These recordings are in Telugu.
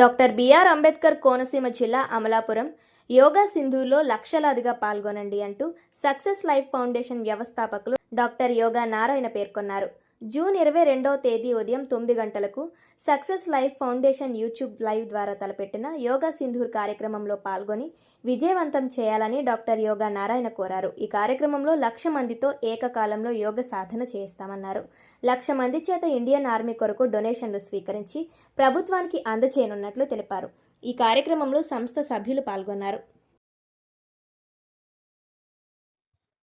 డాక్టర్ బిఆర్ అంబేద్కర్ కోనసీమ జిల్లా అమలాపురం యోగా సింధులో లక్షలాదిగా పాల్గొనండి అంటూ సక్సెస్ లైఫ్ ఫౌండేషన్ వ్యవస్థాపకులు డాక్టర్ యోగా నారాయణ పేర్కొన్నారు. జూన్ ఇరవై రెండవ తేదీ ఉదయం తొమ్మిది గంటలకు success life foundation YouTube live ద్వారా తలపెట్టిన యోగా సింధూర్ కార్యక్రమంలో పాల్గొని విజయవంతం చేయాలని డాక్టర్ యోగా నారాయణ కోరారు. ఈ కార్యక్రమంలో లక్ష మందితో ఏకకాలంలో యోగ సాధన చేస్తామన్నారు లక్ష మంది చేత ఇండియన్ ఆర్మీ కొరకు డొనేషన్లు స్వీకరించి ప్రభుత్వానికి అందచేయనున్నట్లు తెలిపారు. ఈ కార్యక్రమంలో సంస్థ సభ్యులు పాల్గొన్నారు.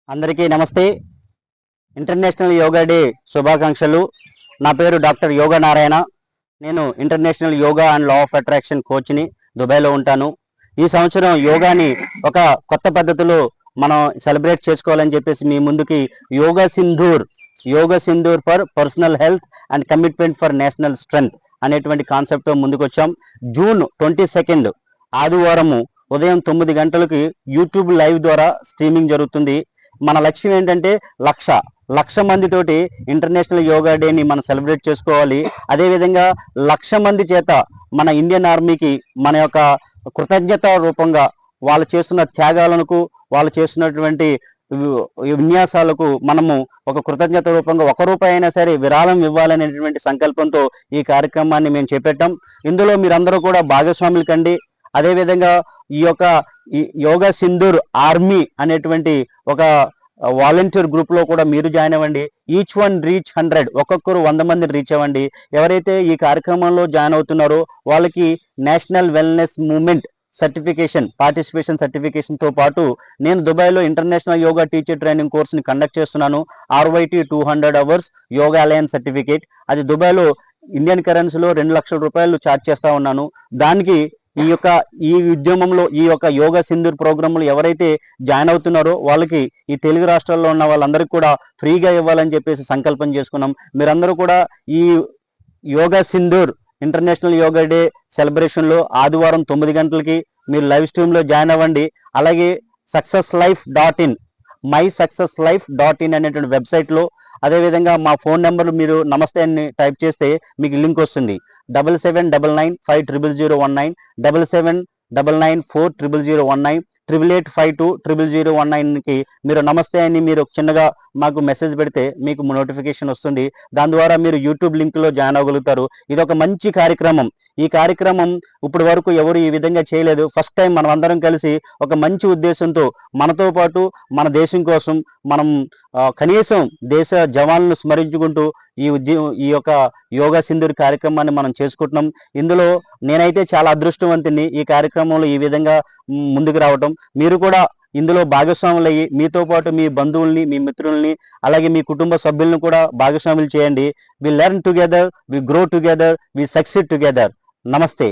అందరికీ నమస్తే. ఇంటర్నేషనల్ యోగా డే శుభాకాంక్షలు. నా పేరు డాక్టర్ యోగా నారాయణ. నేను international yoga and law of attraction కోచ్ని దుబాయ్లో ఉంటాను. ఈ సంవత్సరం యోగాని ఒక కొత్త పద్ధతిలో మనం సెలబ్రేట్ చేసుకోవాలని చెప్పేసి మీ ముందుకి yoga Sindoor yoga Sindoor for personal health and commitment for national strength అనేటువంటి కాన్సెప్ట్తో ముందుకు వచ్చాం జూన్ ట్వంటీ సెకండ్ ఆదివారము ఉదయం తొమ్మిది గంటలకి యూట్యూబ్ లైవ్ ద్వారా స్ట్రీమింగ్ జరుగుతుంది. మన లక్ష్యం ఏంటంటే లక్ష. లక్ష మందితోటి ఇంటర్నేషనల్ యోగా డేని మనం సెలబ్రేట్ చేసుకోవాలి. అదేవిధంగా లక్ష మంది చేత మన ఇండియన్ ఆర్మీకి మన యొక్క కృతజ్ఞత రూపంగా వాళ్ళు చేస్తున్న త్యాగాలకు వాళ్ళు చేస్తున్నటువంటి విన్యాసాలకు మనము ఒక కృతజ్ఞత రూపంగా ఒక రూపాయి అయినా సరే విరాళం ఇవ్వాలనేటువంటి సంకల్పంతో ఈ కార్యక్రమాన్ని మేము చేపట్టాం. ఇందులో మీరందరూ కూడా భాగస్వాములు కండి. అదేవిధంగా ఈ యొక్క ఈ యోగా సింధూర్ ఆర్మీ అనేటువంటి ఒక వాలంటీర్ గ్రూప్లో కూడా మీరు జాయిన్ అవ్వండి. ఈచ్ వన్ రీచ్ హండ్రెడ్ ఒక్కొక్కరు వంద మందిని రీచ్ అవ్వండి. ఎవరైతే ఈ కార్యక్రమంలో జాయిన్ అవుతున్నారో వాళ్ళకి national wellness movement certification participation సర్టిఫికేషన్తో పాటు నేను దుబాయ్లో ఇంటర్నేషనల్ యోగా టీచర్ ట్రైనింగ్ కోర్స్ని కండక్ట్ చేస్తున్నాను. RYT two hundred hours yoga alliance certificate. అది దుబాయ్లో ఇండియన్ కరెన్సీలో రెండు లక్షల రూపాయలు ఛార్జ్ చేస్తా ఉన్నాను. దానికి ఈ యొక్క ఈ ఉద్యమంలో ఈ యొక్క యోగ సింధూర్ ప్రోగ్రాంలు ఎవరైతే జాయిన్ అవుతున్నారో వాళ్ళకి ఈ తెలుగు రాష్ట్రాల్లో ఉన్న వాళ్ళందరికీ కూడా ఫ్రీగా ఇవ్వాలని చెప్పేసి సంకల్పం చేసుకున్నాం. మీరందరూ కూడా ఈ yoga Sindoor international yoga day సెలబ్రేషన్లో ఆదివారం తొమ్మిది గంటలకి మీరు లైవ్ స్ట్రీమ్లో జాయిన్ అవ్వండి. అలాగే success life dot in my success life dot in అనేటువంటి వెబ్సైట్లో అదేవిధంగా మా ఫోన్ నెంబర్ మీరు నమస్తే అని టైప్ చేస్తే మీకు లింక్ వస్తుంది. Double seven double nine five triple zero one nine double seven double nine four triple zero one nine triple eight five two triple zero one నైన్కి మీరు నమస్తే అని మీరు చిన్నగా మాకు మెసేజ్ పెడితే మీకు నోటిఫికేషన్ వస్తుంది. దాని ద్వారా మీరు యూట్యూబ్ లింక్లో జాయిన్ అవ్వగలుగుతారు. ఇది ఒక మంచి కార్యక్రమం. ఈ కార్యక్రమం ఇప్పటి వరకు ఎవరు ఈ విధంగా చేయలేదు. ఫస్ట్ టైం మనం అందరం కలిసి ఒక మంచి ఉద్దేశంతో మనతో పాటు మన దేశం కోసం మనం కనీసం దేశ జవాన్లను స్మరించుకుంటూ ఈ ఉద్యమం ఈ యొక్క యోగా సింధూర్ కార్యక్రమాన్ని మనం చేసుకుంటున్నాం. ఇందులో నేనైతే చాలా అదృష్టవంతుని ఈ కార్యక్రమంలో ఈ విధంగా ముందుకు రావటం. మీరు కూడా ఇందులో భాగస్వాములయ్యి మీతో పాటు మీ బంధువుల్ని మీ మిత్రుల్ని అలాగే మీ కుటుంబ సభ్యులను కూడా భాగస్వాములు చేయండి. We learn together we grow together we succeed together నమస్తే.